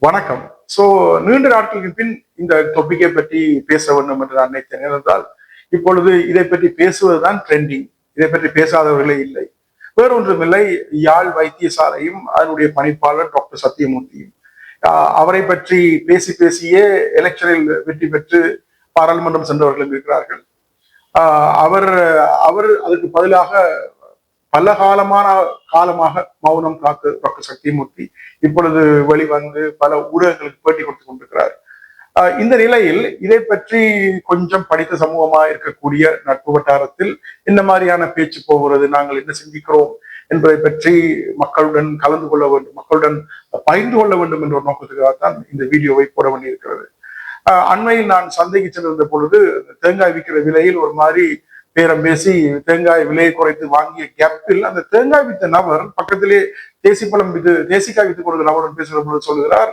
வணக்கம். சோ நீண்ட நாட்களுக்கு பின் இந்த டொபிக்கை பற்றி பேச வேண்டும் என்று நான் நினைத்தேன். ஏனென்றால் இப்பொழுது இதை பற்றி பேசுவதுதான் ட்ரெண்டிங் இதை பற்றி பேசாதவர்களே இல்லை. வேறொன்றுமில்லை யாழ் வைத்தியசாலையும் அதனுடைய பணிப்பாளர் டாக்டர் சத்தியமூர்த்தியும். ஆஹ் அவரை பற்றி பேசி பேசியே எலெக்ஷனில் வெற்றி பெற்று பாராளுமன்றம் சென்றவர்களும் இருக்கிறார்கள். ஆஹ் அவர் அவர் அதுக்கு பதிலாக பல காலமான காலமாக மௌனம் காத்து டாக்டர் சக்திமூர்த்தி இப்பொழுது வெளிவந்து பல ஊடகங்களுக்கு பேட்டி கொடுத்து கொண்டிருக்கிறார். இந்த நிலையில் இதை பற்றி கொஞ்சம் படித்த சமூகமா இருக்கக்கூடிய நட்பு வட்டாரத்தில் இந்த மாதிரியான பேச்சு போகிறது நாங்கள் என்ன சிந்திக்கிறோம் என்பதை பற்றி மக்களுடன் கலந்து கொள்ள வேண்டும் மக்களுடன் பகிர்ந்து கொள்ள வேண்டும் என்ற ஒரு நோக்கத்துக்காகத்தான் இந்த வீடியோவை போட வேண்டியிருக்கிறது. ஆஹ் அண்மையில் நான் சந்தைக்கு சென்றிருந்த பொழுது தேங்காய் விற்கிற விலையில் ஒரு மாதிரி பேரம் பேசி தேங்காய் விலையை குறைத்து வாங்கிய கேப்பில் அந்த தேங்காய் வித்த நபர் பக்கத்திலே தேசிப்பழம் வித்து தேசிக்காய் வித்து கொடுத்த நபருடன் பேசுகிற பொழுது சொல்கிறார்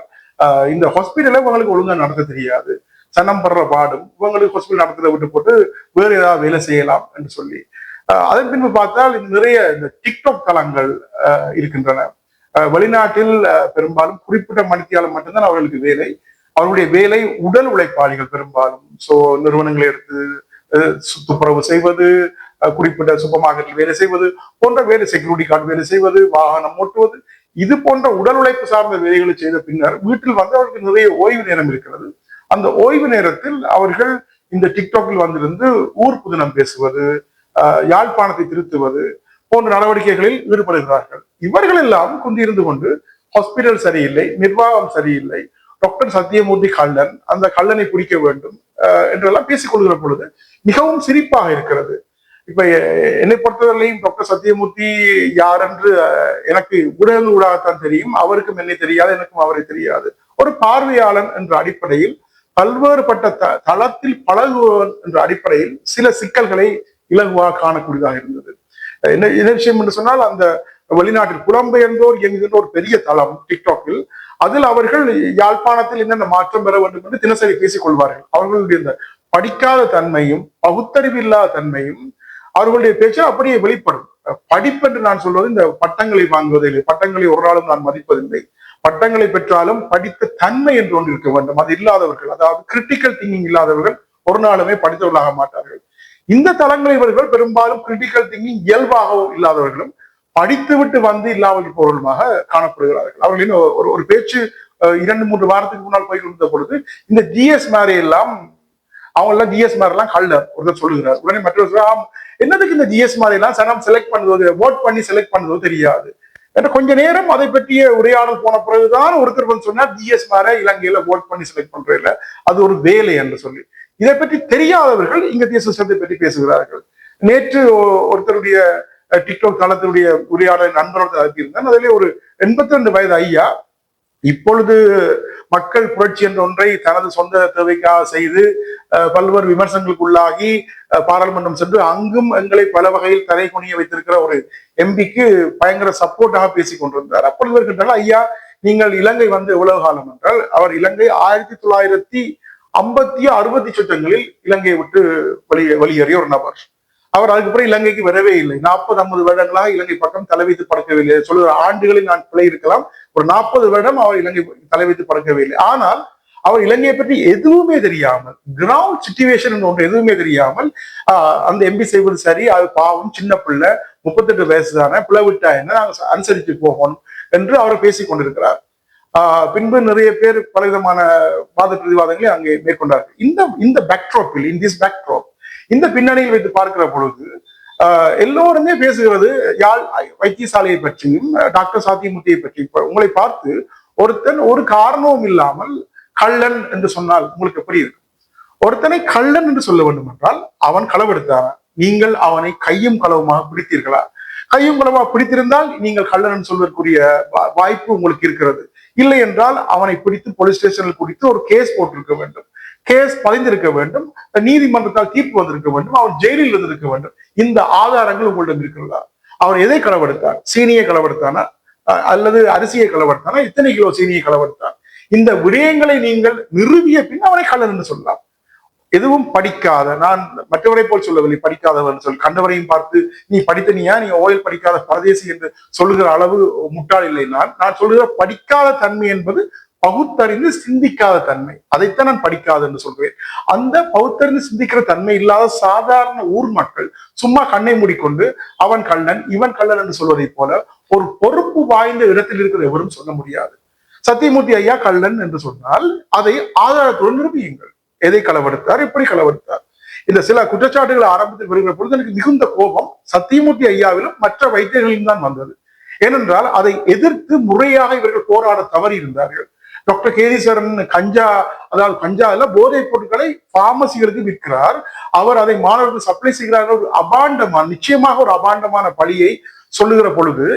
இந்த ஹாஸ்பிட்டலை உங்களுக்கு ஒழுங்கா நடத்த தெரியாது. சனம் படுற பாடும். இவங்களுக்கு ஹாஸ்பிட்டல் நடத்துறதை விட்டு போட்டு வேறு ஏதாவது வேலை செய்யலாம் என்று சொல்லி. ஆஹ் அதன் பின்பு பார்த்தால் நிறைய இந்த டிக்டாக் தளங்கள் இருக்கின்றன. வெளிநாட்டில் பெரும்பாலும் குறிப்பிட்ட மணித்தியாலம் மட்டும்தான் அவர்களுக்கு வேலை. அவருடைய வேலை உடல் உழைப்பாளிகள் பெரும்பாலும். சோ நிறுவனங்களை எடுத்து துப்புரவு செய்வது குறிப்பிட்ட சூப்பர் மார்க்கெட்டில் வேலை செய்வது போன்ற வேலை செக்யூரிட்டி கார்டு வேலை செய்வது வாகனம் ஓட்டுவது இது போன்ற உடல் உழைப்பு சார்ந்த வேலைகளை செய்த பின்னர் வீட்டில் வந்து அவர்களுக்கு நிறைய ஓய்வு நேரம் இருக்கிறது. அந்த ஓய்வு நேரத்தில் அவர்கள் இந்த டிக்டாக்கில் வந்திருந்து ஊர் புதினம் பேசுவது யாழ்ப்பாணத்தை திருத்துவது போன்ற நடவடிக்கைகளில் ஈடுபடுகிறார்கள். இவர்கள் எல்லாம் குந்தியிருந்து கொண்டு ஹாஸ்பிட்டல் சரியில்லை நிர்வாகம் சரியில்லை. டாக்டர் சத்தியமூர்த்தி கள்ளன் அந்த கள்ளனை பிடிக்க வேண்டும். என்றெல்லாம் பேசிக் கொள்கிற பொழுது மிகவும் சிரிப்பாக இருக்கிறது. இப்ப என்னை பொறுத்தவரையிலையும் டாக்டர் சத்தியமூர்த்தி யார் என்று எனக்கு உடல் ஊடாகத்தான் தெரியும். அவருக்கும் என்னை தெரியாது எனக்கும் அவரை தெரியாது. ஒரு பார்வையாளன் என்ற அடிப்படையில் பல்வேறுபட்ட த- தளத்தில் பழகுவன் என்ற அடிப்படையில் சில சிக்கல்களை இலகுவாக காணக்கூடியதாக இருந்தது. என்ன என்ன விஷயம் என்று சொன்னால் அந்த வெளிநாட்டில் புலம்பெயர்ந்தோர் இயங்குகின்ற ஒரு பெரிய தளம் டிக்டாக்கில் அதில் அவர்கள் யாழ்ப்பாணத்தில் என்னென்ன மாற்றம் பெற வேண்டும் என்று தினசரி பேசிக் கொள்வார்கள் அவர்களுடைய இந்த படிக்காத தன்மையும் பகுத்தறிவில்லாத தன்மையும் அவர்களுடைய பேச்சு அப்படியே வெளிப்படும். படிப்பு என்று நான் சொல்வது இந்த பட்டங்களை வாங்குவதில்லை. பட்டங்களை ஒரு நாளும் நான் மதிப்பதில்லை. பட்டங்களை பெற்றாலும் படித்த தன்மை என்று ஒன்று இருக்க வேண்டும். அது இல்லாதவர்கள் அதாவது கிரிட்டிக்கல் திங்கிங் இல்லாதவர்கள் ஒரு நாளுமே படித்தவர்களாக மாட்டார்கள். இந்த தளங்களை இவர்கள் பெரும்பாலும் கிரிட்டிக்கல் திங்கிங் இயல்பாகவும் இல்லாதவர்களும் படித்துவிட்டு வந்து இல்லாமல் இருப்பவர்களுமாக காணப்படுகிறார்கள். அவர்களின் ஒரு ஒரு பேச்சு இரண்டு மூன்று வாரத்துக்கு முன்னால் போய் இருந்த பொழுது இந்த ஜிஎஸ் மாதிரி எல்லாம் அவங்க எல்லாம் ஜிஎஸ் மாதிரி எல்லாம் கள்ளர் ஒருத்தர் சொல்லுகிறார். உடனே மற்றொரு சொல்றார், என்னதுக்கு இந்த ஜிஎஸ் மாதிரி எல்லாம் சனம் செலக்ட் பண்ணுவது ஓட் பண்ணி செலக்ட் பண்ணுவதோ தெரியாது. ஏன்னா கொஞ்ச நேரம் அதை பற்றிய உரையாடல் போன பிறகுதான் ஒருத்தர் வந்து சொன்னார் ஜிஎஸ் மாற இலங்கையில ஓட் பண்ணி செலக்ட் பண்றதில்ல அது ஒரு வேலை என்று சொல்லி. இதை பற்றி தெரியாதவர்கள் இங்க தேசிய சிஸ்டத்தை பற்றி பேசுகிறார்கள். நேற்று ஒருத்தருடைய டிக்டாக் தளத்தினுடைய உரையாடல் நண்பரோடு அனுப்பியிருந்தேன் அதிலே ஒரு எண்பத்தி ரெண்டு வயது ஐயா இப்பொழுது மக்கள் புரட்சி என்ற ஒன்றை தனது சொந்த தேவைக்காக செய்து பல்வேறு விமர்சனங்களுக்கு உள்ளாகி பாராளுமன்றம் சென்று அங்கும் எங்களை பல வகையில் தலை குனிய வைத்திருக்கிற ஒரு எம்பிக்கு பயங்கர சப்போர்ட்டாக பேசிக் கொண்டிருந்தார். அப்பொழுது இருக்கின்றால் ஐயா நீங்கள் இலங்கை வந்து எவ்வளவு காலம் என்றால் அவர் இலங்கை ஆயிரத்தி தொள்ளாயிரத்தி ஐம்பத்தி அறுபத்தி சட்டங்களில் இலங்கையை விட்டு வெளியே வெளியேறிய ஒரு நபர். அவர் அதுக்கப்புறம் இலங்கைக்கு வரவே இல்லை. நாற்பது ஐம்பது வருடங்களாக இலங்கை பக்கம் தலைவைத்து பறக்கவில்லை சொல்லுற ஆண்டுகளில் நான் பிழை இருக்கலாம். ஒரு நாற்பது வருடம் அவர் இலங்கை தலைவைத்து பறக்கவில்லை ஆனால் அவர் இலங்கையை பற்றி எதுவுமே தெரியாமல் கிரவுண்ட் சுச்சுவேஷன் ஒன்று எதுவுமே தெரியாமல் ஆஹ், அந்த எம்பி செய்வது சரி அது பாவம் சின்ன பிள்ளை முப்பத்தெட்டு வயசு தானே பிளவிட்டா என்ன நாங்கள் அனுசரித்து போகணும் என்று அவர் பேசிக் கொண்டிருக்கிறார். ஆஹ், பின்பு நிறைய பேர் பலவிதமான வாத பிரதிவாதங்களை அங்கே மேற்கொண்டார்கள். இந்த இந்த பேக்ட்ராப்பில் இன் திஸ் பேக்ட்ராப் இந்த பின்னணியில் வைத்து பார்க்கிற பொழுது எல்லோருமே பேசுகிறது யாழ் வைத்தியசாலையை பற்றியும் டாக்டர் சாத்தியமூர்த்தியை பற்றி உங்களை பார்த்து ஒருத்தன் ஒரு காரணமும் இல்லாமல் கள்ளன் என்று சொன்னால் உங்களுக்கு எப்படி இருக்கும் ஒருத்தனை கள்ளன் என்று சொல்ல வேண்டும் என்றால் அவன் களவெடுத்தான்? நீங்கள் அவனை கையும் களவுமாக பிடித்தீர்களா? கையும் களவுமாக பிடித்திருந்தால் நீங்கள் கள்ளன் என்று சொல்வதற்குரிய வாய்ப்பு உங்களுக்கு இருக்கிறது. இல்லை என்றால் அவனை பிடித்து போலீஸ் ஸ்டேஷனில் பிடித்து ஒரு கேஸ் போட்டிருக்க வேண்டும். கேஸ் பதிந்திருக்க வேண்டும் நீதிமன்றத்தால் தீர்ப்பு வந்திருக்க வேண்டும் அவன் ஜெயிலில் இருந்திருக்க வேண்டும். இந்த ஆதாரங்கள் உங்களிடம் இருக்கிறதா? அவர் எதை களவெடுத்தார்? சீனியை களவெடுத்தானா அல்லது அரிசியை களவெடுத்தானா இத்தனை கிலோ சீனியை களவெடுத்தான் இந்த விடயங்களை நீங்கள் நிறுவிய பின் அவனை கள்ளன் என்று சொல்லலாம். எதுவும் படிக்காத நான் மற்றவரை போல் சொல்லவில்லை படிக்காதவன் சொல் கண்டவரையும் பார்த்து நீ படித்தனியா நீ ஓயில் படிக்காத பரதேசி என்று சொல்லுகிற அளவு முட்டாள் இல்லை நான். நான் சொல்லுகிற படிக்காத தன்மை என்பது பகுத்தறிந்து சிந்திக்காத தன்மை. அதைத்தான் நான் படிக்காது என்று சொல்வேன். அந்த பகுத்தறிந்து சிந்திக்கிற தன்மை இல்லாத சாதாரண ஊர் மக்கள் சும்மா கண்ணை மூடிக்கொண்டு அவன் கள்ளன் இவன் கள்ளன் என்று சொல்வதைப் போல ஒரு பொறுப்பு வாய்ந்த இடத்தில் இருக்கிற எவரும் சொல்ல முடியாது. சத்தியமூர்த்தி ஐயா கள்ளன் என்று சொன்னால் அதை ஆதாரத்துடன் நிரூபியுங்கள். எதை களவெடுத்தார் எப்படி களவெடுத்தார்? இந்த சில குற்றச்சாட்டுகள் ஆரம்பத்தில் வருகிற பொழுது எனக்கு மிகுந்த கோபம் சத்தியமூர்த்தி ஐயாவிலும் மற்ற வைத்தியர்களிலும் தான் வந்தது. ஏனென்றால் அதை எதிர்த்து முறையாக இவர்கள் போராட தவறி இருந்தார்கள் டாக்டர் கேதீஸ்வரன் கஞ்சா அதாவது கஞ்சா இல்ல போதைப் பொருட்களை பார்மசிகளுக்கு விற்கிறார். அவர் அதை மாணவர்களுக்கு சப்ளை செய்கிறார் ஒரு அபாண்டமான நிச்சயமாக ஒரு அபாண்டமான பழியை சொல்லுகிற பொழுது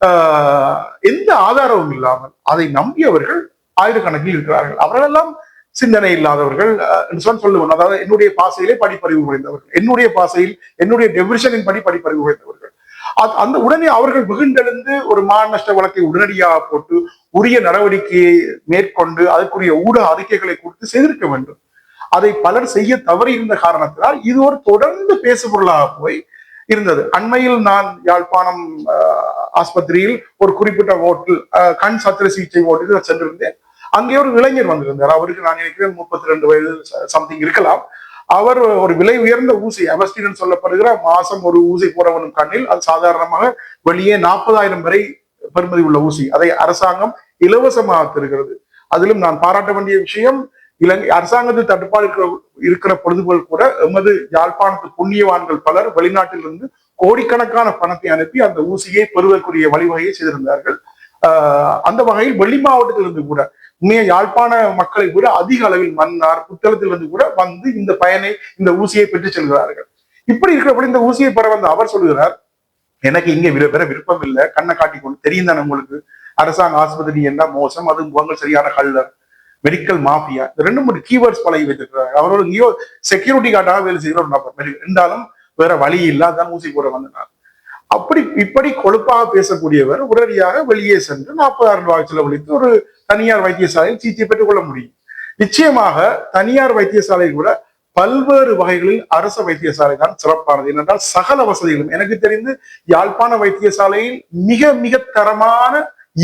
ஆஹ், எந்த ஆதாரமும் இல்லாமல் அதை நம்பியவர்கள் ஆயிரக்கணக்கில் இருக்கிறார்கள். அவர்களெல்லாம் சிந்தனை இல்லாதவர்கள் அஹ், சொல்லுவேன் அதாவது என்னுடைய பாசையிலே படிப்பறிவு குறைந்தவர்கள். என்னுடைய பாசையில் என்னுடைய டெவிஷனின் படி படிப்பறிவு குறைந்தவர்கள். அந்த உடனே அவர்கள் வெகுண்டெழுந்து ஒரு மான நஷ்ட வழக்கை உடனடியாக போட்டு உரிய நடவடிக்கையை மேற்கொண்டு அதற்குரிய ஊடக அறிக்கைகளை கொடுத்து செய்திருக்க வேண்டும். அதை பலர் செய்ய தவறி இருந்த காரணத்தினால் இது ஒரு தொடர்ந்து பேசுபொருளாக போய் இருந்தது. அண்மையில் நான் யாழ்ப்பாணம் ஆஸ்பத்திரியில் ஒரு குறிப்பிட்ட ஓட்டில் கண் சத்திர சிகிச்சை ஓட்டில் நான் சென்றிருந்தேன். அங்கே ஒரு இளைஞர் வந்திருந்தார். அவருக்கு நான் நினைக்கிறேன் முப்பத்தி ரெண்டு வயது சம்திங் இருக்கலாம். அவர் ஒரு விலை உயர்ந்த ஊசி அவஸ்டின் சொல்லப்படுகிற மாசம் ஒரு ஊசி போறவனும் கண்ணில் அது சாதாரணமாக வெளியே நாற்பதாயிரம் வரை பெறுமதி உள்ள ஊசி. அதை அரசாங்கம் இலவசமாக தருகிறது அதிலும் நான் பாராட்ட வேண்டிய விஷயம் இலங்கை அரசாங்கத்தில் தட்டுப்பாடு இருக்கிற இருக்கிற பொழுதுகள் கூட எமது யாழ்ப்பாணத்து புண்ணியவான்கள் பலர் வெளிநாட்டிலிருந்து கோடிக்கணக்கான பணத்தை அனுப்பி அந்த ஊசியை பெறுவதற்குரிய வழிவகையை செய்திருந்தார்கள். ஆஹ் அந்த வகையில் வெளி மாவட்டத்திலிருந்து கூட உண்மையை யாழ்ப்பாண மக்களை கூட அதிக அளவில் மன்னார் புத்தளத்திலிருந்து கூட வந்து இந்த பயனை இந்த ஊசியை பெற்று செல்கிறார்கள். இப்படி இருக்கிறபடி இந்த ஊசியை பெற வந்த அவர் சொல்கிறார் எனக்கு இங்க பெற விருப்பம் இல்லை கண்ணை காட்டிக்கொண்டு தெரியும் தானே உங்களுக்கு? அரசாங்க ஆஸ்பத்திரி என்ன மோசம்? அது முகங்கள் சரியான கள்ளர். மெடிக்கல் மாஃபியா இந்த ரெண்டு மூணு கீவேர்ட்ஸ் பழகி வைத்திருக்கிறார் அவரோட இங்கேயோ செக்யூரிட்டி கார்டாக வேலை செய்கிற ஒரு நபர் இருந்தாலும் வேற வழி இல்லாதான் ஊசி போட வந்தனார் அப்படி இப்படி கொழுப்பாக பேசக்கூடியவர் உடனடியாக வெளியே சென்று நாற்பதாயிரம் ரூபாய் செலவழித்து ஒரு தனியார் வைத்தியசாலையில் சிகிச்சை பெற்றுக் கொள்ள முடியும். நிச்சயமாக தனியார் வைத்தியசாலையில் கூட பல்வேறு வகைகளில் அரசு வைத்தியசாலை தான் சிறப்பானது. ஏனென்றால் சகல வசதிகளும் எனக்கு தெரிந்து யாழ்ப்பாண வைத்தியசாலையில் மிக மிக தரமான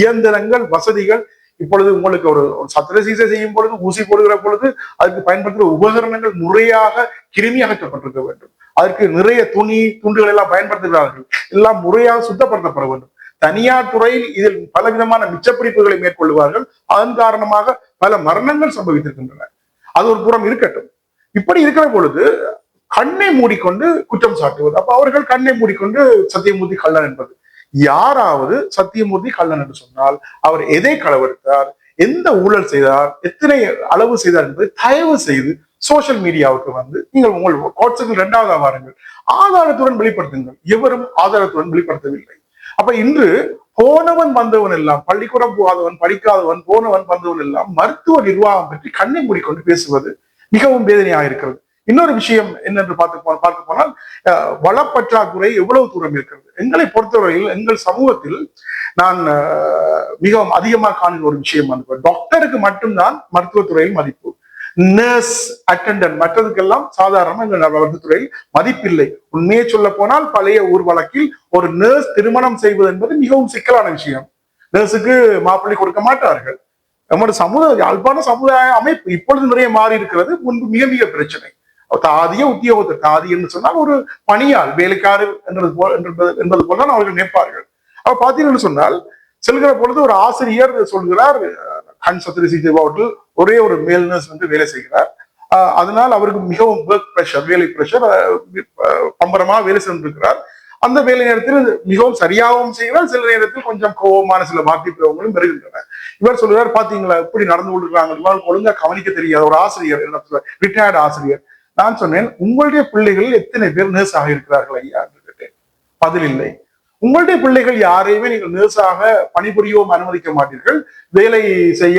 இயந்திரங்கள் வசதிகள் இப்பொழுது உங்களுக்கு ஒரு ஒரு சத்திர சிகிச்சை செய்யும் பொழுது ஊசி போடுகிற பொழுது அதுக்கு பயன்படுத்துகிற உபகரணங்கள் முறையாக கிருமி அகற்றப்பட்டிருக்க வேண்டும். அதற்கு நிறைய துணி துண்டுகள் எல்லாம் பயன்படுத்துகிறார்கள். எல்லாம் முறையாக சுத்தப்படுத்தப்பட வேண்டும். தனியார் துறையில் இதில் பலவிதமான மிச்சப்பிடிப்புகளை மேற்கொள்வார்கள் அதன் காரணமாக பல மரணங்கள் சம்பவித்திருக்கின்றன. அது ஒரு புறம் இருக்கட்டும். இப்படி இருக்கிற பொழுது கண்ணை மூடிக்கொண்டு குற்றம் சாட்டுவது அப்ப அவர்கள் கண்ணை மூடிக்கொண்டு சத்தியமூர்த்தி கள்ளன் என்பது. யாராவது சத்தியமூர்த்தி கள்ளன் என்று சொன்னால் அவர் எதை களவெடுத்தார் எந்த ஊழல் செய்தார் எத்தனை அளவு செய்தார் என்பதை தயவு செய்து சோசியல் மீடியாவுக்கு வந்து நீங்கள் உங்கள் வாட்ஸ்அப்பில் இரண்டாவது வாருங்கள் ஆதாரத்துடன் வெளிப்படுத்துங்கள். எவரும் ஆதாரத்துடன் வெளிப்படுத்தவில்லை. அப்ப இன்று போனவன் வந்தவன் எல்லாம் பள்ளிக்கூடம் போகாதவன் படிக்காதவன் போனவன் வந்தவன் எல்லாம் மருத்துவ நிர்வாகம் பற்றி கண்ணை மூடிக்கொண்டு பேசுவது மிகவும் வேதனையாக இருக்கிறது. இன்னொரு விஷயம் என்னென்று பார்த்து பார்க்க போனால் வளப்பற்றாக்குறை எவ்வளவு தூரம் இருக்கிறது? எங்களை பொறுத்தவரையில் எங்கள் சமூகத்தில் நான் மிகவும் அதிகமாக காணுகிற ஒரு விஷயம் வந்து டாக்டருக்கு மட்டும்தான் மருத்துவத்துறையில் மதிப்பு. நர்ஸ் அட்டண்டன்ட் மற்றதுக்கெல்லாம் சாதாரண எங்கள் மருத்துவத்துறையில் மதிப்பில்லை. உண்மையை சொல்ல போனால் பழைய ஊர் வழக்கில் ஒரு நர்ஸ் திருமணம் செய்வது என்பது மிகவும் சிக்கலான விஷயம். நர்ஸுக்கு மாப்பிள்ளை கொடுக்க மாட்டார்கள். நம்முடைய சமுதாய யாழ்ப்பாண சமுதாய அமைப்பு இப்பொழுது நிறைய மாறி இருக்கிறது. முன்பு மிக மிக பிரச்சனை. தாதிய உத்தியோகத்தர் தாதி என்று சொன்னால் ஒரு பணியால் வேலைக்காரு என்றது போல் என்பது போல தான் அவர்கள் நினைப்பார்கள் அப்ப பார்த்தீங்கன்னு சொன்னால் செல்கிற பொழுது ஒரு ஆசிரியர் சொல்கிறார் ஹன் சத்ரி சத்திர சிகிச்சை ஒரே ஒரு மேல் நர்ஸ் வந்து வேலை செய்கிறார். அதனால் அவருக்கு மிகவும் ஒர்க் ப்ரெஷர் வேலை ப்ரெஷர் பம்பரமாக வேலை சென்றிருக்கிறார். அந்த வேலை நேரத்தில் மிகவும் சரியாகவும் செய்கிறார். சில நேரத்தில் கொஞ்சம் கோபமான சில வார்த்தை பிரயோகங்களும் வருகின்றன. இவர் சொல்லுவார் பாத்தீங்களா எப்படி நடந்து கொண்டிருக்காங்க இவருக்கு ஒழுங்கா கவனிக்க தெரியாத. ஒரு ஆசிரியர் என்ன ரிட்டையர்டு ஆசிரியர். நான் சொன்னேன் உங்களுடைய பிள்ளைகள் எத்தனை பேர் நர்ஸ் ஆக இருக்கிறார்கள் ஐயா? என்று கேட்டேன். பதில் இல்லை. உங்களுடைய பிள்ளைகள் யாரையுமே நீங்கள் நர்ஸாக பணிபுரியவும் அனுமதிக்க மாட்டீர்கள். வேலை செய்ய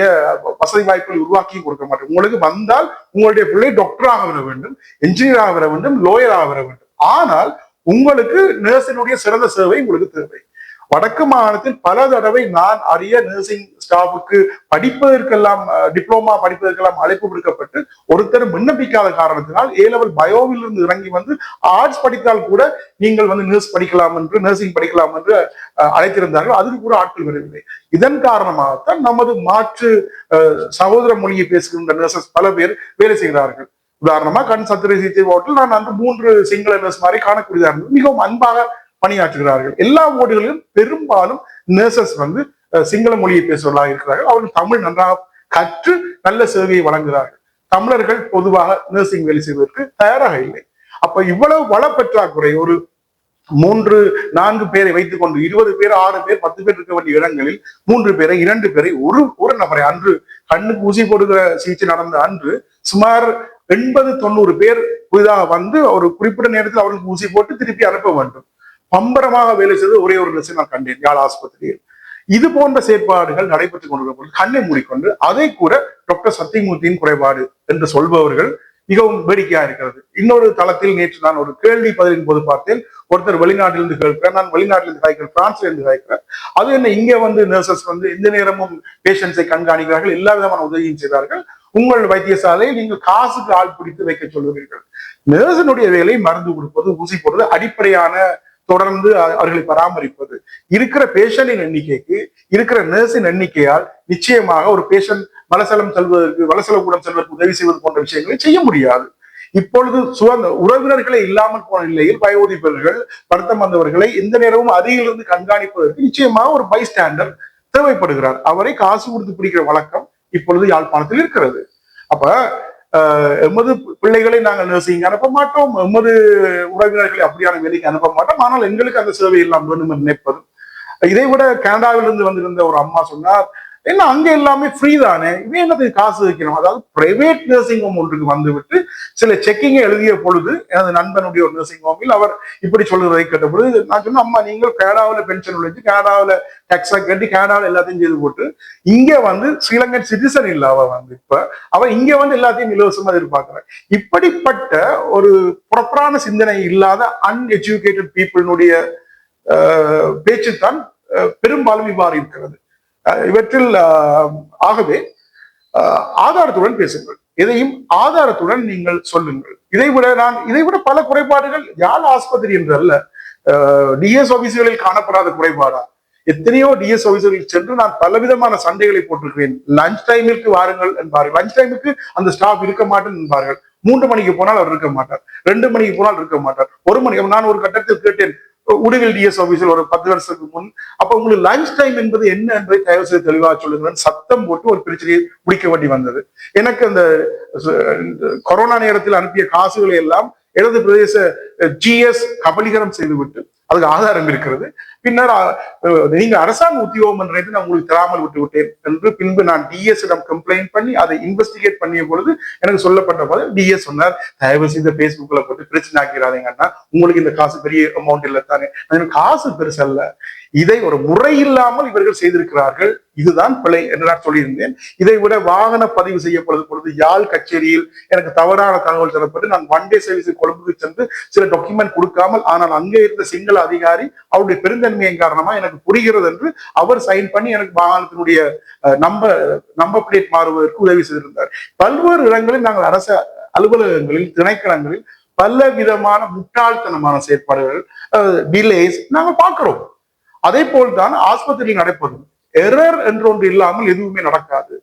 வசதி வாய்ப்புகள் உருவாக்கியும் கொடுக்க மாட்டீர்கள். உங்களுக்கு வந்தால் உங்களுடைய பிள்ளை டாக்டராக வர வேண்டும் என்ஜினியராக வர வேண்டும் லோயராக வர வேண்டும். ஆனால் உங்களுக்கு நர்ஸினுடைய சிறந்த சேவை உங்களுக்கு தேவை. வடக்கு மாகாணத்தில் பல தடவை நான் அறிய நர்சிங் ஸ்டாஃபுக்கு படிப்பதற்கெல்லாம் டிப்ளமா படிப்பதற்கெல்லாம் அழைப்பு விடுக்கப்பட்டு ஒருத்தர் விண்ணப்பிக்காத காரணத்தினால் ஏ லெவல் பயோவில் இருந்து இறங்கி வந்து ஆர்ட்ஸ் படித்தால் கூட நீங்கள் வந்து நர்ஸ் படிக்கலாம் என்று நர்சிங் படிக்கலாம் என்று அஹ், அழைத்திருந்தார்கள். அதுக்கு கூட ஆட்கள் வரவில்லை. இதன் காரணமாகத்தான் நமது மாற்று அஹ், சகோதர மொழியை பேசுகின்ற நர்சஸ் பல பேர் வேலை செய்கிறார்கள் உதாரணமா கண் சத்திரை சிகிச்சை வார்டில் நான் அந்த மூன்று சிங்கள நர்ஸ் மாதிரி காணக்கூடியதாக இருந்தது. மிகவும் அன்பாக பணியாற்றுகிறார்கள். எல்லா ஓடுகளிலும் பெரும்பாலும் நர்சஸ் வந்து சிங்கள மொழியை பேசுவதாக இருக்கிறார்கள். அவர்கள் தமிழ் நன்றாக கற்று நல்ல சேவையை வழங்குகிறார்கள். தமிழர்கள் பொதுவாக நர்சிங் வேலை செய்வதற்கு தயாராக இல்லை. அப்ப இவ்வளவு வள பற்றாக்குறை ஒரு மூன்று நான்கு பேரை வைத்துக் கொண்டு இருபது பேர் ஆறு பேர் பத்து பேர் இருக்க வேண்டிய இடங்களில் மூன்று பேரை இரண்டு பேரை ஒரு ஒரு நபரை அன்று கண்ணுக்கு ஊசி போடுகிற சிகிச்சை நடந்த அன்று சுமார் எண்பது தொண்ணூறு பேர் புதிதாக வந்து ஒரு குறிப்பிட்ட நேரத்தில் அவர்களுக்கு ஊசி போட்டு திருப்பி அனுப்ப வேண்டும். பம்பரமாக வேலை செய்து ஒரே ஒரு நர்ஸை நான் கண்டேன் யாழ் ஆஸ்பத்திரியில். இது போன்ற செயற்பாடுகள் நடைபெற்றுக் கொண்டிருக்கும் கண்ணை மூடிக்கொண்டு அதை கூட டாக்டர் சத்தியமூர்த்தியின் குறைபாடு என்று சொல்பவர்கள் மிகவும் வேடிக்கையா இருக்கிறது. இன்னொரு தளத்தில் நேற்று நான் ஒரு கேள்வி பதிலின் போது பார்த்தேன். ஒருத்தர் வெளிநாட்டிலிருந்து கேட்கிறேன் நான் வெளிநாட்டிலிருந்து காய்க்கிறேன் பிரான்ஸ்ல இருந்து காய்க்கிறேன் அது என்ன இங்கே வந்து நர்சஸ் வந்து எந்த நேரமும் பேஷண்ட்ஸை கண்காணிக்கிறார்கள் எல்லா விதமான உதவியும் செய்தார்கள். உங்கள் வைத்தியசாலையை நீங்கள் காசுக்கு ஆள் பிடித்து வைக்க சொல்லுவீர்கள் நர்சனுடைய வேலை மருந்து கொடுப்பது ஊசி போடுறது அடிப்படையான தொடர்ந்து அவர்களை பராமரிப்பது. இருக்கிற பேஷண்டின் எண்ணிக்கைக்கு இருக்கிற நர்ஸின் எண்ணிக்கையால் நிச்சயமாக ஒரு பேஷண்ட் வலசலம் செல்வதற்கு வலசல கூடம் செல்வதற்கு உதவி செய்வது போன்ற விஷயங்களை செய்ய முடியாது. இப்பொழுது சுகந்த உறவினர்களே இல்லாமல் போன நிலையில் வயோதிபர்கள் வருத்தம் வந்தவர்களை எந்த நேரமும் அருகிலிருந்து கண்காணிப்பதற்கு நிச்சயமாக ஒரு பை ஸ்டாண்டர் தேவைப்படுகிறார். அவரை காசு கொடுத்து பிடிக்கிற வழக்கம் இப்பொழுது யாழ்ப்பாணத்தில் இருக்கிறது. அப்ப எமது பிள்ளைகளை நாங்கள் நர்சிங் அனுப்ப மாட்டோம். எமது உறவினர்களை அப்படியான வேலைக்கு அனுப்ப மாட்டோம். ஆனால் எங்களுக்கு அந்த சேவை எல்லாம் வேணும் என்று நினைப்பது. இதை விட கனடாவிலிருந்து வந்திருந்த ஒரு அம்மா சொன்னார் என்ன அங்க எல்லாமே ஃப்ரீ தானே? இவன் என்னத்துக்கு காசு வைக்கணும்? அதாவது பிரைவேட் நர்சிங் ஹோம் ஒன்றுக்கு வந்துவிட்டு சில செக்கிங்கை எழுதிய பொழுது எனது நண்பனுடைய ஒரு நர்சிங் ஹோமில் அவர் இப்படி சொல்லுறதை கேட்ட பொழுது நான் சொன்னேன் அம்மா நீங்கள் கனடாவில் பென்ஷன் உழைச்சு கனடாவில் டேக்ஸா கட்டி கனடாவில் எல்லாத்தையும் செய்து போட்டு இங்க வந்து ஸ்ரீலங்கன் சிட்டிசன் இல்ல அவ வந்து இப்ப அவ இங்க வந்து எல்லாத்தையும் இலவசமா எதிர்பார்க்கிறான் இப்படிப்பட்ட ஒரு ப்ராப்பரான சிந்தனை இல்லாத அன்எஜுகேட்டட் பீப்புளினுடைய பேச்சுத்தான் தான் பெரும்பாலும் இவ்வாறு இருக்கிறது. இவற்றில் ஆகவே ஆதாரத்துடன் பேசுங்கள். இதையும் ஆதாரத்துடன் நீங்கள் சொல்லுங்கள். இதை விட நான் இதை விட பல குறைபாடுகள் யாழ் ஆஸ்பத்திரி என்று அல்ல டிஎஸ் ஆபீஸ்களில் காணப்படாத குறைபாடா? எத்தனையோ டிஎஸ் ஆபீஸ்களில் சென்று நான் பலவிதமான சண்டைகளை போட்டிருக்கிறேன். லஞ்ச் டைமிற்கு வாருங்கள் என்பார்கள். லஞ்ச் டைமுக்கு அந்த ஸ்டாஃப் இருக்க மாட்டேன் என்பார்கள். மூன்று மணிக்கு போனால் அவர் இருக்க மாட்டார். ரெண்டு மணிக்கு போனால் இருக்க மாட்டார். ஒரு மணிக்கு நான் ஒரு கட்டத்தில் கேட்டேன். உடுவில் டிஎஸ் ஆபீஸில் ஒரு பத்து வருஷத்துக்கு முன். அப்ப உங்களுக்கு லஞ்ச் டைம் என்பது என்ன என்பதை தயவு செய்து தெளிவாக சொல்லுங்கள் சத்தம் போட்டு ஒரு பிரச்சனையை முடிக்க வேண்டி வந்தது. எனக்கு அந்த கொரோனா நேரத்தில் அனுப்பிய காசுகளை எல்லாம் எனது பிரதேச ஜிஎஸ் கபலீகரம் செய்துவிட்டு அதுக்கு ஆதாரம் இருக்கிறது. பின்னர் நீங்க அரசாங்க உத்தியோகம் என்றதை நான் உங்களுக்கு தராமல் விட்டு விட்டேன் என்று பின்பு நான் டிஎஸ் இடம் கம்ப்ளைண்ட் பண்ணி அதை இன்வெஸ்டிகேட் பண்ணிய பொழுது எனக்கு சொல்லப்பட்ட போது டிஎஸ் சொன்னார் தயவு செய்து பேஸ்புக்ல போட்டு பிரச்சனை ஆக்கிறாதீங்கன்னா உங்களுக்கு இந்த காசு பெரிய அமௌண்ட் இல்லை தானே. காசு பெருசல்ல இதை ஒரு முறை இல்லாமல் இவர்கள் செய்திருக்கிறார்கள். இதுதான் பிழை என்று நான் சொல்லியிருந்தேன். இதை விட வாகன பதிவு செய்யப்படுது பொழுது யாழ் கச்சேரியில் எனக்கு தவறான தகவல் தரப்பட்டு நான் ஒன் டே சர்வீஸ் கொழும்புக்கு சென்று சில டாக்குமெண்ட் கொடுக்காமல் ஆனால் அங்கே இருந்த சிங்கள அதிகாரி அவருடைய பெருந்தன்மையின் காரணமா எனக்கு புரிகிறது என்று அவர் சைன் பண்ணி எனக்கு வாகனத்தினுடைய நம்ப நம்ப பிளேட் மாறுவதற்கு உதவி செய்திருந்தார். பல்வேறு இடங்களில் நாங்கள் அரசு அலுவலகங்களில் திணைக்களங்களில் பல விதமான முட்டாள்தனமான செயற்பாடுகள் டிலேஸ் நாங்கள் பார்க்கிறோம். அதே போல்தான் ஆஸ்பத்திரியில் நடப்பதும் எரர் என்று ஒன்று இல்லாமல் எதுவுமே நடக்காது.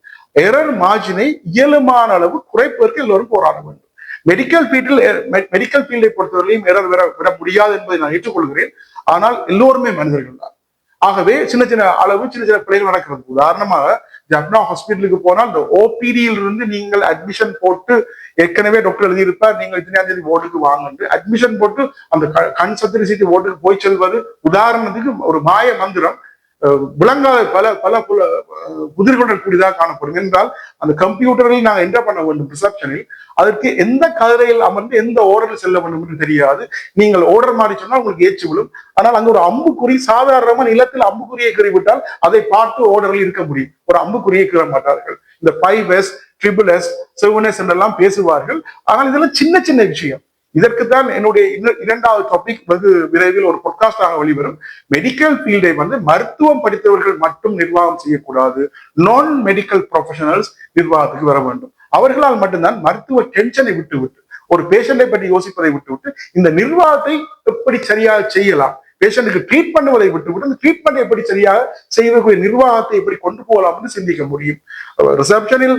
எரர் மார்ஜினை இயலுமான அளவு குறைப்பதற்கு எல்லோரும் போராட வேண்டும். மெடிக்கல் ஃபீல்டில் மெடிக்கல் ஃபீல்டை பொறுத்தவரையிலும் எரர் விட விட முடியாது என்பதை நான் ஏற்றுக்கொள்கிறேன். ஆனால் எல்லோருமே மனிதர்கள் தான். ஆகவே சின்ன சின்ன அளவு சின்ன சின்ன பிள்ளைகள் நடக்கிறது. உதாரணமாக ஜப்னா ஹாஸ்பிட்டலுக்கு போனால் இந்த ஓபிடியில் இருந்து நீங்கள் அட்மிஷன் போட்டு ஏற்கனவே டாக்டர் எழுதியிருப்பார். நீங்கள் இத்தனையாம் தேதி ஓட்டுக்கு வாங்க அட்மிஷன் போட்டு அந்த க- கண் சத்திரி சீட்டு ஓட்டுக்கு போய் செல்வது உதாரணத்துக்கு ஒரு மாய மந்திரம். விளங்காத பல பல புல- புதிர்களுடன் கூடியதாக காணப்படும். என்றால் அந்த கம்ப்யூட்டரில் நாங்கள் என்ன பண்ண வேண்டும் ரிசப்ஷனில் அதற்கு எந்த கதிரையில் அமர்ந்து எந்த ஓர்டரில் செல்ல வேண்டும் என்று தெரியாது. நீங்கள் ஓர்டர் மாறி சொன்னால் உங்களுக்கு ஏச்சு விழும். ஆனால் அங்கு ஒரு அம்புக்குறி சாதாரணமாக நிலத்தில் அம்புக்குறியை கறிவிட்டால் அதை பார்த்து ஓர்டரில் இருக்க முடியும். ஒரு அம்புக்குறியை கீற மாட்டார்கள். இந்த five S triple S seven S என்றெல்லாம் பேசுவார்கள். ஆனால் இதெல்லாம் சின்ன சின்ன விஷயம். இதற்குத்தான் என்னுடைய இரண்டாவது டாபிக் வெகு விரைவில் ஒரு பொட்காஸ்டாக வெளிவரும். மெடிக்கல் ஃபீல்டை வந்து மருத்துவம் படித்தவர்கள் மட்டும் நிர்வாகம் செய்யக்கூடாது. நான் மெடிக்கல் ப்ரொஃபஷனல்ஸ் நிர்வாகத்துக்கு வர வேண்டும். அவர்களால் மட்டும்தான் மருத்துவ டென்ஷனை விட்டு விட்டு ஒரு பேஷண்டை பற்றி யோசிப்பதை விட்டுவிட்டு இந்த நிர்வாகத்தை எப்படி சரியாக செய்யலாம்? பேஷண்ட்டுக்கு ட்ரீட் பண்ணுவதை விட்டுவிட்டு அந்த ட்ரீட்மெண்ட் எப்படி சரியாக செய்வதற்குரிய நிர்வாகத்தை எப்படி கொண்டு போகலாம்னு சிந்திக்க முடியும். ரிசப்ஷனில்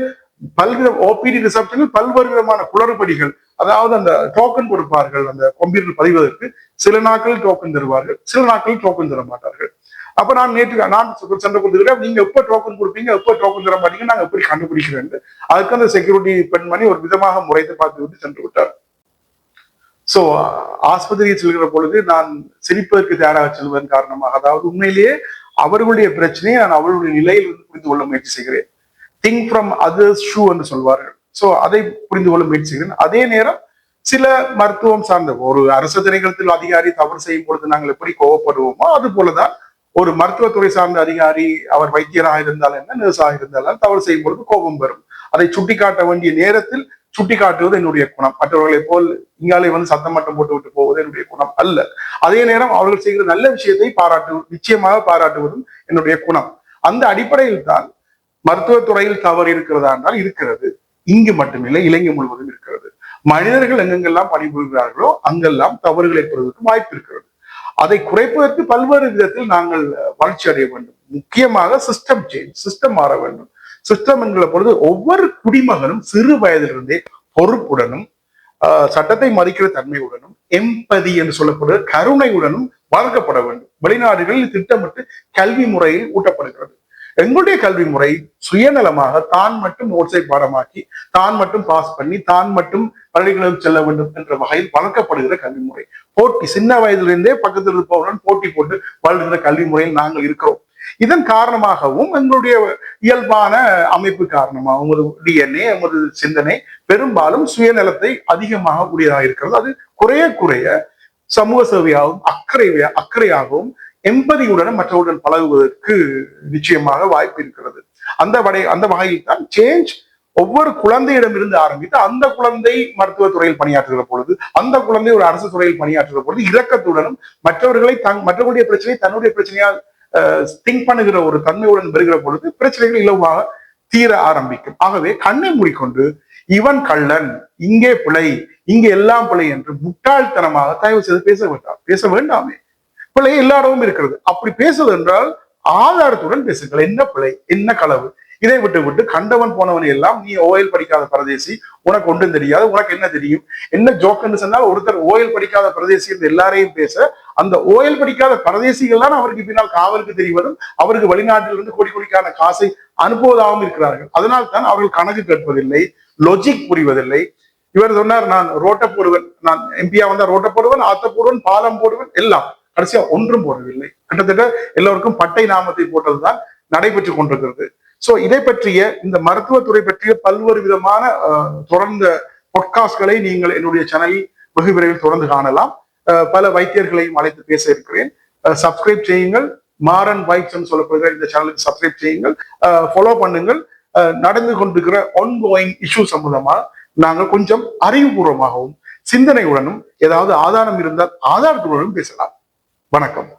பல்வித ஓபிடி ரிசப்ஷனில் பல்வேறு விதமான குளறுபடிகள் அதாவது அந்த டோக்கன் கொடுப்பார்கள் அந்த கம்ப்யூட்டர் பதிவதற்கு சில நாட்கள் டோக்கன் தருவார்கள் சில நாட்கள் டோக்கன் தர மாட்டார்கள். அப்ப நான் நேற்று நான் சண்டை கொடுத்துக்கிறேன் நீங்க எப்ப டோக்கன் கொடுப்பீங்க எப்ப டோக்கன் தர மாட்டீங்க நாங்க எப்படி கண்டுபிடிக்கிறேன் அதுக்கு அந்த செக்யூரிட்டி பெண்மணி ஒரு விதமாக முறைத்து பார்த்து விட்டு சென்று விட்டார். சோ ஆஸ்பத்திரியில் செல்கிற பொழுது நான் சிரிப்பதற்கு தயாராக செல்வதன் காரணமாக அதாவது உண்மையிலேயே அவர்களுடைய பிரச்சனையை நான் அவர்களுடைய நிலையில் வந்து புரிந்து கொள்ள முயற்சி செய்கிறேன். திங்க் ஃப்ரம் அதர்ஸ் ஷூ என்று சொல்வார்கள் ஸோ அதை புரிந்து கொள்ள முயற்சி செய்கிறேன். அதே நேரம் சில மருத்துவம் சார்ந்த ஒரு அரசு திணைக்களத்தில் அதிகாரி தவறு செய்யும் பொழுது நாங்கள் எப்படி கோவப்படுவோமோ அது போலதான் ஒரு மருத்துவத்துறை சார்ந்த அதிகாரி அவர் வைத்தியராக இருந்தால் என்ன நர்ஸாக இருந்தாலும் தவறு செய்யும் பொழுது கோபம் வரும். அதை சுட்டிக்காட்ட வேண்டிய நேரத்தில் சுட்டி காட்டுவது என்னுடைய குணம். மற்றவர்களை போல் இங்காலே வந்து சத்தம் மட்டும் போட்டு விட்டு போவது என்னுடைய குணம் அல்ல. அதே நேரம் அவர்கள் செய்கிற நல்ல விஷயத்தை பாராட்டு நிச்சயமாக பாராட்டுவதும் என்னுடைய குணம். அந்த அடிப்படையில் தான் மருத்துவத்துறையில் தவறு இருக்கிறதா என்றால் இருக்கிறது. இங்கு மட்டுமில்லை இலங்கை முழுவதும் இருக்கிறது. மனிதர்கள் எங்கெங்கெல்லாம் பணிபுரிகிறார்களோ அங்கெல்லாம் தவறுகளை பெறுவதற்கு வாய்ப்பு இருக்கிறது. அதை குறைப்பதற்கு பல்வேறு விதத்தில் நாங்கள் வளர்ச்சி அடைய வேண்டும். முக்கியமாக சிஸ்டம் சேஞ்ச் சிஸ்டம் மாற வேண்டும். சிஸ்டம் என்கிற பொழுது ஒவ்வொரு குடிமகனும் சிறு வயதிலிருந்தே பொறுப்புடனும் ஆஹ், சட்டத்தை மதிக்கிற தன்மையுடனும் எம்பதி என்று சொல்லப்படுற கருணையுடனும் வளர்க்கப்பட வேண்டும். வெளிநாடுகளில் திட்டமிட்டு கல்வி முறையில் ஊட்டப்படுகிறது. எங்களுடைய கல்வி முறை சுயநலமாக தான் மட்டும் நோட்ஸை பாடமாக்கி தான் மட்டும் பாஸ் பண்ணி தான் மட்டும் பள்ளிகளும் செல்ல வேண்டும் என்ற வகையில் வளர்க்கப்படுகிற கல்வி முறை. போட்டி சின்ன வயதிலிருந்தே பக்கத்தில் இருப்பவருடன் போட்டி போட்டு வளர்கிற கல்வி முறையில் நாங்கள் இருக்கிறோம். இதன் காரணமாகவும் எங்களுடைய இயல்பான அமைப்பு காரணமாக ஒரு டிஎன்ஏ உங்களது சிந்தனை பெரும்பாலும் சுயநலத்தை அதிகமாக உடையதாக இருக்கிறது அது குறைய குறைய சமூக சேவையாகவும் அக்கறை அக்கறையாகவும் எம்பதியுடன் மற்றவருடன் பழகுவதற்கு நிச்சயமாக வாய்ப்பு இருக்கிறது. அந்த வடை அந்த வகையில் தான் சேஞ்ச் ஒவ்வொரு குழந்தையிடமிருந்து ஆரம்பித்து அந்த குழந்தை மருத்துவத்துறையில் பணியாற்றுகிற பொழுது அந்த குழந்தை ஒரு அரசு துறையில் பணியாற்றுகிற பொழுது இரக்கத்துடனும் மற்றவர்களை தன் மற்றவருடைய பிரச்சனையை தன்னுடைய பிரச்சனையால் திங்க் பண்ணுகிற ஒரு தன்மையுடன் பெறுகிற பொழுது பிரச்சனைகள் இலவாக தீர ஆரம்பிக்கும். ஆகவே கண்ணை மூடிக்கொண்டு இவன் கள்ளன் இங்கே பிழை இங்கே எல்லாம் பிழை என்று முட்டாள்தனமாக தயவு செய்து பேச வேண்டாம் பேச வேண்டாமே. பிழை எல்லாரும் இருக்கிறது. அப்படி பேசுவது என்றால் ஆதாரத்துடன் பேசுங்கள். என்ன பிழை? என்ன களவு? இதை விட்டு விட்டு கண்டவன் போனவன் எல்லாம் நீ ஓயில் படிக்காத பரதேசி உனக்கு ஒன்றும் தெரியாது உனக்கு என்ன தெரியும்? என்ன ஜோக்குன்னு சொன்னால் ஒருத்தர் ஓயல் படிக்காத பிரதேசி என்று எல்லாரையும் பேச அந்த ஓயல் படிக்காத பரதேசிகள் தான் அவருக்கு பின்னால் காவலுக்கு தெரிவதும் அவருக்கு வெளிநாட்டிலிருந்து கோடி கோடிக்கான காசை அனுப்புவதாகவும் இருக்கிறார்கள். அதனால் தான் அவர்கள் கணக்கு கேட்பதில்லை லொஜிக் புரிவதில்லை. இவர் சொன்னார் நான் ரோட்டை போடுவேன் நான் எம்பியா வந்தா ரோட்டை போடுவேன் ஆத்த போடுவேன் பாலம் போடுவேன் எல்லாம். கடைசியா ஒன்றும் போடவில்லை. கிட்டத்தட்ட எல்லோருக்கும் பட்டை நாமத்தை போட்டதுதான் நடைபெற்று கொண்டிருக்கிறது. சோ இதை பற்றிய இந்த மருத்துவத்துறை பற்றிய பல்வேறு விதமான தொடர்ந்த பொட்காஸ்ட்களை நீங்கள் என்னுடைய சேனலில் வெகு விரைவில் தொடர்ந்து காணலாம். அஹ், பல வைத்தியர்களையும் அழைத்து பேச இருக்கிறேன். சப்ஸ்கிரைப் செய்யுங்கள். மாறன் வைப்ஸ் சொல்லப்படுகிற இந்த சேனலுக்கு சப்ஸ்கிரைப் செய்யுங்கள். ஃபாலோ பண்ணுங்கள். அஹ், நடந்து கொண்டிருக்கிற ஆன்கோயிங் இஷ்யூ சம்பந்தமாக நாங்கள் கொஞ்சம் அறிவுபூர்வமாகவும் சிந்தனையுடனும் ஏதாவது ஆதாரம் இருந்தால் ஆதாரத்துடனும் பேசலாம். வணக்கம்.